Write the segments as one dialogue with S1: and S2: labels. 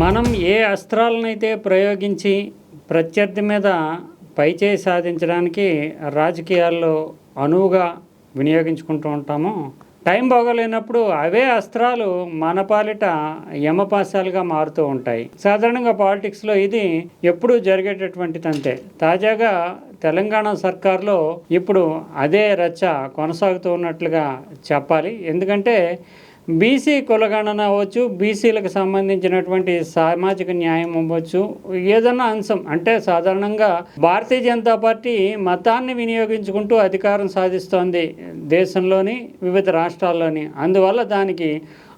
S1: మనం ఏ అస్త్రాలనైతే ప్రయోగించి ప్రత్యర్థి మీద పైచేయి సాధించడానికి రాజకీయాల్లో అనువుగా వినియోగించుకుంటూ ఉంటామో టైం బాగోలేనప్పుడు అవే అస్త్రాలు మన పాలిట యమపాశాలుగా మారుతూ ఉంటాయి. సాధారణంగా పాలిటిక్స్లో ఇది ఎప్పుడూ జరిగేటటువంటిది అంతే తాజాగా తెలంగాణ సర్కార్లో ఇప్పుడు అదే రచ్చ కొనసాగుతూ ఉన్నట్లుగా చెప్పాలి. ఎందుకంటే బీసీ కులగణన అవ్వచ్చు బీసీలకు సంబంధించినటువంటి సామాజిక న్యాయం అవ్వచ్చు ఏదన్నా అంశం అంటే సాధారణంగా భారతీయ జనతా పార్టీ మతాన్ని వినియోగించుకుంటూ అధికారం సాధిస్తోంది దేశంలోని వివిధ రాష్ట్రాల్లోని. అందువల్ల దానికి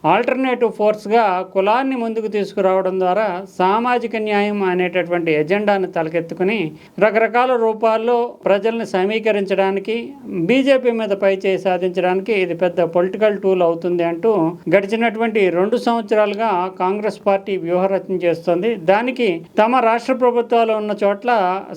S1: ఆల్టర్నేటివ్ ఫోర్స్గా కులాన్ని ముందుకు తీసుకురావడం ద్వారా సామాజిక న్యాయం అనేటటువంటి ఎజెండాను తలకెత్తుకుని రకరకాల రూపాల్లో ప్రజల్ని సమీకరించడానికి బీజేపీ మీద పైచేయి సాధించడానికి ఇది పెద్ద పొలిటికల్ టూల్ అవుతుంది అంటూ గడిచినటువంటి రెండు సంవత్సరాలుగా కాంగ్రెస్ పార్టీ వ్యూహరచన చేస్తోంది. దానికి తమ రాష్ట్ర ప్రభుత్వాలు ఉన్న చోట్ల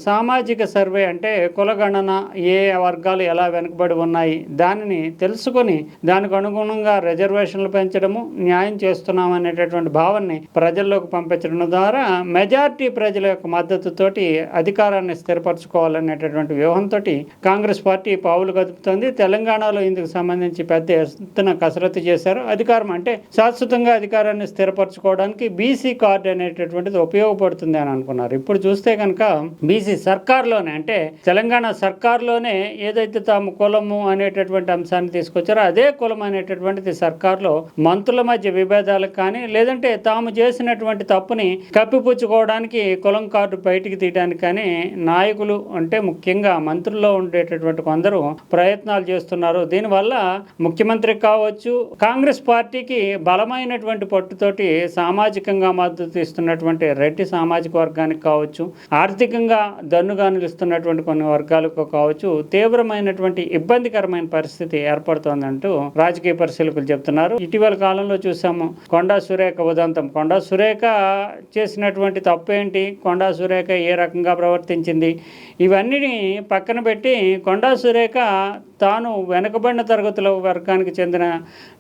S1: సామాజిక సర్వే అంటే కులగణన ఏ వర్గాలు ఎలా వెనుకబడి ఉన్నాయి దానిని తెలుసుకొని దానికి అనుగుణంగా రిజర్వేషన్లు పెంచడం పెంచడము న్యాయం చేస్తున్నాం అనేటటువంటి భావాన్ని ప్రజల్లోకి పంపించడం ద్వారా మెజారిటీ ప్రజల యొక్క మద్దతుతోటి అధికారాన్ని స్థిరపరచుకోవాలనేటటువంటి వ్యూహంతో కాంగ్రెస్ పార్టీ పావులు కదుపుతోంది. తెలంగాణలో ఇందుకు సంబంధించి పెద్ద ఎత్తున కసరత్తు చేశారు. అధికారం అంటే శాశ్వతంగా అధికారాన్ని స్థిరపరచుకోవడానికి బీసీ కార్డు అనేటటువంటిది ఉపయోగపడుతుంది అని అనుకున్నారు. ఇప్పుడు చూస్తే కనుక బీసీ సర్కార్లోనే అంటే తెలంగాణ సర్కార్లోనే ఏదైతే తాము కులము అనేటటువంటి అంశాన్ని తీసుకొచ్చారో అదే కులం అనేటటువంటిది సర్కార్లో మంత్రుల మధ్య విభేదాలకు కానీ లేదంటే తాము చేసినటువంటి తప్పుని కప్పిపుచ్చుకోవడానికి కులం కార్డు బయటికి తీయడానికి కానీ నాయకులు అంటే ముఖ్యంగా మంత్రుల్లో ఉండేటటువంటి కొందరు ప్రయత్నాలు చేస్తున్నారు. దీనివల్ల ముఖ్యమంత్రి కావచ్చు కాంగ్రెస్ పార్టీకి బలమైనటువంటి పట్టుతోటి సామాజికంగా మద్దతు ఇస్తున్నటువంటి రెడ్డి సామాజిక వర్గానికి కావచ్చు ఆర్థికంగా దన్నుగా నిలుస్తున్నటువంటి కొన్ని వర్గాలకు కావచ్చు తీవ్రమైనటువంటి ఇబ్బందికరమైన పరిస్థితి ఏర్పడుతోందంటూ రాజకీయ పరిశీలకులు చెప్తున్నారు ఇటీవల కాలంలో చూసాము. కొండా సురేఖ ఉదంతం. కొండా సురేఖ చేసినటువంటి తప్పు ఏంటి కొండా సురేఖ ఏ రకంగా ప్రవర్తించింది? ఇవన్నీ పక్కన పెట్టి కొండా సురేఖ తాను వెనుకబడిన తరగతుల వర్గానికి చెందిన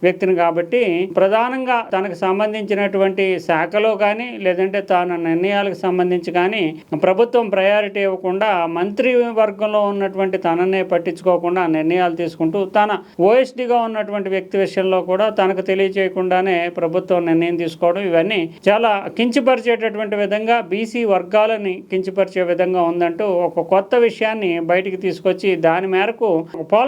S1: వ్యక్తిని కాబట్టి ప్రధానంగా తనకు సంబంధించినటువంటి శాఖలో కానీ లేదంటే తాను నిర్ణయాలకు సంబంధించి కానీ ప్రభుత్వం ప్రయారిటీ ఇవ్వకుండా మంత్రి వర్గంలో ఉన్నటువంటి తననే పట్టించుకోకుండా నిర్ణయాలు తీసుకుంటూ తన ఓఎస్డిగా ఉన్నటువంటి వ్యక్తి విషయంలో కూడా తనకు తెలియజేయకుండానే ప్రభుత్వం నిర్ణయం తీసుకోవడం ఇవన్నీ చాలా కించపరిచేటటువంటి విధంగా బీసీ వర్గాలని కించపరిచే విధంగా ఉందంటూ ఒక కొత్త విషయాన్ని బయటికి తీసుకొచ్చి దాని మేరకు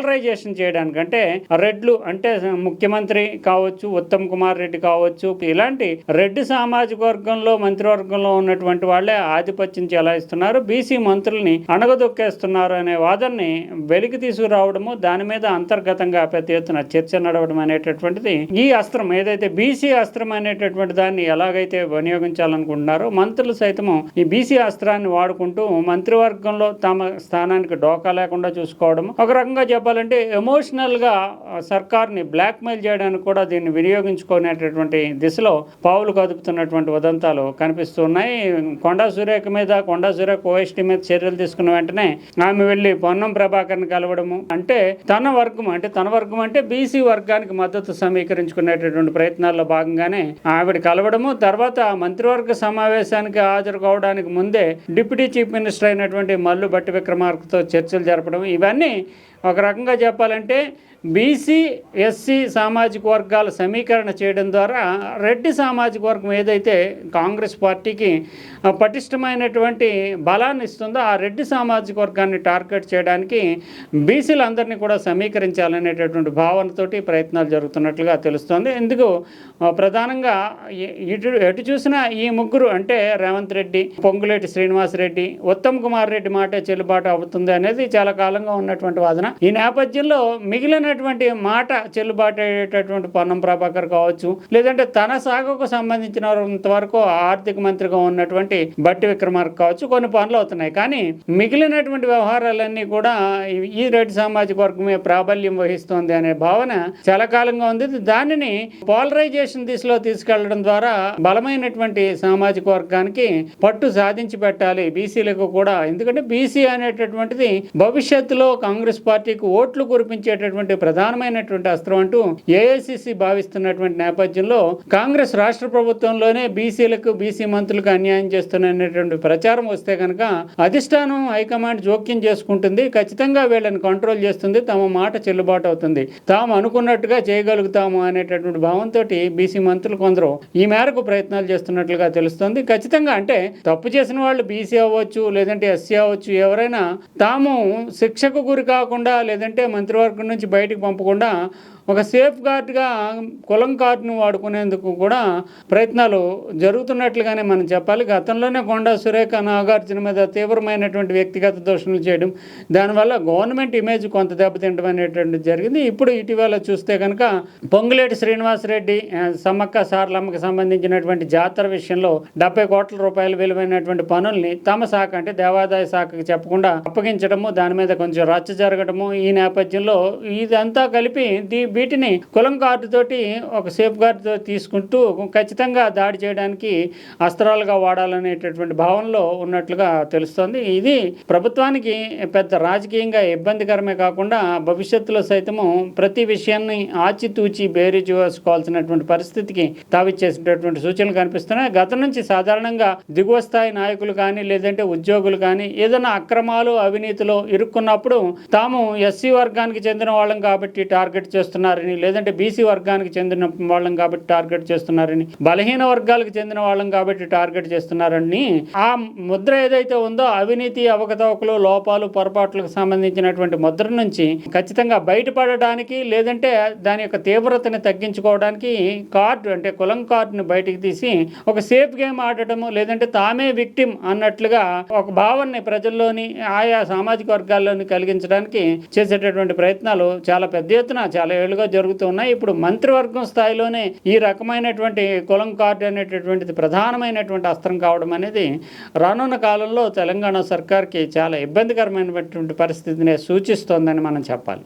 S1: పోలరైజేషన్ చేయడానికంటే రెడ్లు అంటే ముఖ్యమంత్రి కావచ్చు ఉత్తమ్ కుమార్ రెడ్డి కావచ్చు ఇలాంటి రెడ్డి సామాజిక వర్గంలో మంత్రివర్గంలో ఉన్నటువంటి వాళ్ళే ఆధిపత్యం చెలాయిస్తున్నారు. బీసీ మంత్రుల్ని అణగదొక్కేస్తున్నారు అనే వాదనని వెలికి తీసుకురావడము దాని మీద అంతర్గతంగా పెద్ద ఎత్తున చర్చ నడవడం అనేటటువంటిది ఈ అస్త్రం. ఏదైతే బీసీ అస్త్రం అనేటటువంటి దాన్ని ఎలాగైతే వినియోగించాలనుకుంటున్నారో మంత్రులు సైతము ఈ బీసీ అస్త్రాన్ని వాడుకుంటూ మంత్రివర్గంలో తమ స్థానానికి డోకా లేకుండా చూసుకోవడం ఒక రకంగా చెప్పాలి ఎమోషనల్గా సర్కార్ని బ్లాక్మెయిల్ చేయడానికి కూడా దీన్ని వినియోగించుకునేటటువంటి దిశలో పావులు కదుపుతున్నటువంటి ఉదంతాలు కనిపిస్తున్నాయి కొండా సురేఖ మీద కొండా సురేఖ ఓఎస్టీ మీద చర్యలు తీసుకున్న వెంటనే ఆమె వెళ్ళి పొన్నం ప్రభాకర్ని కలవడము అంటే తన వర్గం అంటే తన వర్గం అంటే బీసీ వర్గానికి మద్దతు సమీకరించుకునేటటువంటి ప్రయత్నాల్లో భాగంగానే ఆవిడ కలవడము. తర్వాత మంత్రివర్గ సమావేశానికి హాజరు కావడానికి ముందే డిప్యూటీ చీఫ్ మినిస్టర్ అయినటువంటి మల్లు భట్టి విక్రమార్కతో చర్చలు జరపడం ఇవన్నీ ఒక రకంగా చెప్పాలంటే బీసీ ఎస్సీ సామాజిక వర్గాల సమీకరణ చేయడం ద్వారా రెడ్డి సామాజిక వర్గం ఏదైతే కాంగ్రెస్ పార్టీకి పటిష్టమైనటువంటి బలాన్ని ఇస్తుందో ఆ రెడ్డి సామాజిక వర్గాన్ని టార్గెట్ చేయడానికి బీసీలందరినీ కూడా సమీకరించాలనేటటువంటి భావనతోటి ప్రయత్నాలు జరుగుతున్నట్లుగా తెలుస్తోంది. ఎందుకు ప్రధానంగా ఇటు ఎటు చూసినా ఈ ముగ్గురు అంటే రేవంత్ రెడ్డి పొంగులేటి శ్రీనివాస్ రెడ్డి ఉత్తమ్ కుమార్ రెడ్డి మాటే చెల్లుబాటు అవుతుంది అనేది చాలా కాలంగా ఉన్నటువంటి వాదన. ఈ నేపథ్యంలో మిగిలిన మిగిలినటువంటి మాట చెల్లుబాటు అయ్యేటటువంటి పొన్నం ప్రభాకర్ కావచ్చు లేదంటే తన సాగుకు సంబంధించినంత వరకు ఆర్థిక మంత్రిగా ఉన్నటువంటి బట్టి విక్రమార్క కావచ్చు కొన్ని పనులు అవుతున్నాయి. కానీ మిగిలినటువంటి వ్యవహారాలన్నీ కూడా ఈ- ఈ రెడ్డి సామాజిక వర్గమే ప్రాబల్యం వహిస్తోంది అనే భావన చాలా కాలంగా ఉంది. దానిని పోలరైజేషన్ దిశలో తీసుకెళ్ళడం ద్వారా బలమైనటువంటి సామాజిక వర్గానికి పట్టు సాధించి పెట్టాలి బీసీలకు కూడా. ఎందుకంటే బీసీ అనేటటువంటిది భవిష్యత్తులో కాంగ్రెస్ పార్టీకి ఓట్లు కురిపించేటటువంటి ప్రధానమైనటువంటి అస్త్రం అంటూ ఏఐసిసి భావిస్తున్నటువంటి నేపథ్యంలో కాంగ్రెస్ రాష్ట్ర ప్రభుత్వంలోనే బీసీలకు బీసీ మంత్రులకు అన్యాయం చేస్తున్నటువంటి ప్రచారం వస్తే కనుక అధిష్టానం హైకమాండ్ జోక్యం చేసుకుంటుంది. ఖచ్చితంగా వీళ్ళని కంట్రోల్ చేస్తుంది. తమ మాట చెల్లుబాటు అవుతుంది. తాము అనుకున్నట్టుగా చేయగలుగుతాము అనేటటువంటి భావంతో బీసీ మంత్రులు కొందరు ఈ మేరకు ప్రయత్నాలు చేస్తున్నట్లుగా తెలుస్తుంది. ఖచ్చితంగా అంటే తప్పు చేసిన వాళ్ళు బీసీ అవ్వచ్చు లేదంటే ఎస్సీ అవ్వచ్చు ఎవరైనా తాము శిక్షకు గురి కాకుండా లేదంటే మంత్రివర్గం నుంచి బయట బయటకు పంపకుండా ఒక సేఫ్ గార్డ్గా కులం కార్డును వాడుకునేందుకు కూడా ప్రయత్నాలు జరుగుతున్నట్లుగానే మనం చెప్పాలి. గతంలోనే కొండా సురేఖ నాగార్జున మీద తీవ్రమైనటువంటి వ్యక్తిగత దోషణలు చేయడం దానివల్ల గవర్నమెంట్ ఇమేజ్ కొంత దెబ్బతింటం అనేటువంటిది జరిగింది. ఇప్పుడు ఇటీవల చూస్తే కనుక పొంగులేటి శ్రీనివాసరెడ్డి సమ్మక్క సారలమ్మకి సంబంధించినటువంటి జాతర విషయంలో డెబ్బై కోట్ల రూపాయలు విలువైనటువంటి పనుల్ని తమ శాఖ అంటే దేవాదాయ శాఖకి చెప్పకుండా అప్పగించడము దాని మీద కొంచెం రచ్చ జరగడము ఈ నేపథ్యంలో ఇదంతా కలిపి దీ- వీటిని కులం కార్డు తోటి ఒక సేఫ్ గార్డుతో తీసుకుంటూ ఖచ్చితంగా దాడి చేయడానికి అస్త్రాలుగా వాడాలనేటటువంటి భావనలో ఉన్నట్లుగా తెలుస్తోంది. ఇది ప్రభుత్వానికి పెద్ద రాజకీయంగా ఇబ్బందికరమే కాకుండా భవిష్యత్తులో సైతము ప్రతి విషయాన్ని ఆచితూచి బేరీజు వేసుకోవాల్సినటువంటి పరిస్థితికి తావిచ్చేసినటువంటి సూచనలు కనిపిస్తున్నాయి. గతం నుంచి సాధారణంగా దిగువ స్థాయి నాయకులు కానీ లేదంటే ఉద్యోగులు కానీ ఏదైనా అక్రమాలు అవినీతిలో ఇరుక్కున్నప్పుడు తాము ఎస్సీ వర్గానికి చెందిన వాళ్ళం కాబట్టి టార్గెట్ చేస్తున్నారని లేదంటే బీసీ వర్గానికి చెందిన వాళ్ళం కాబట్టి టార్గెట్ చేస్తున్నారని బలహీన వర్గాలకు చెందిన వాళ్ళం కాబట్టి టార్గెట్ చేస్తున్నారని ఆ ముద్ర ఏదైతే ఉందో అవినీతి అవకతవకలు లోపాలు పొరపాట్లకు సంబంధించినటువంటి ముద్ర నుంచి ఖచ్చితంగా బయటపడడానికి లేదంటే దాని యొక్క తీవ్రతని తగ్గించుకోవడానికి కార్డు అంటే కులం కార్డుని బయటికి తీసి ఒక సేఫ్ గేమ్ ఆడటము లేదంటే తామే విక్టిమ్ అన్నట్లుగా ఒక భావనని ప్రజల్లోని ఆయా సామాజిక వర్గాల్లోని కలిగించడానికి చేసేటటువంటి ప్రయత్నాలు చాలా పెద్ద ఎత్తున చాలా ఏళ్ళుగా జరుగుతూ ఉన్నాయి. ఇప్పుడు మంత్రివర్గం స్థాయిలోనే ఈ రకమైనటువంటి కులం కార్డు అనేటటువంటిది ప్రధానమైనటువంటి అస్త్రం కావడం అనేది రానున్న కాలంలో తెలంగాణ సర్కార్కి చాలా ఇబ్బందికరమైనటువంటి పరిస్థితిని సూచిస్తోందని మనం చెప్పాలి.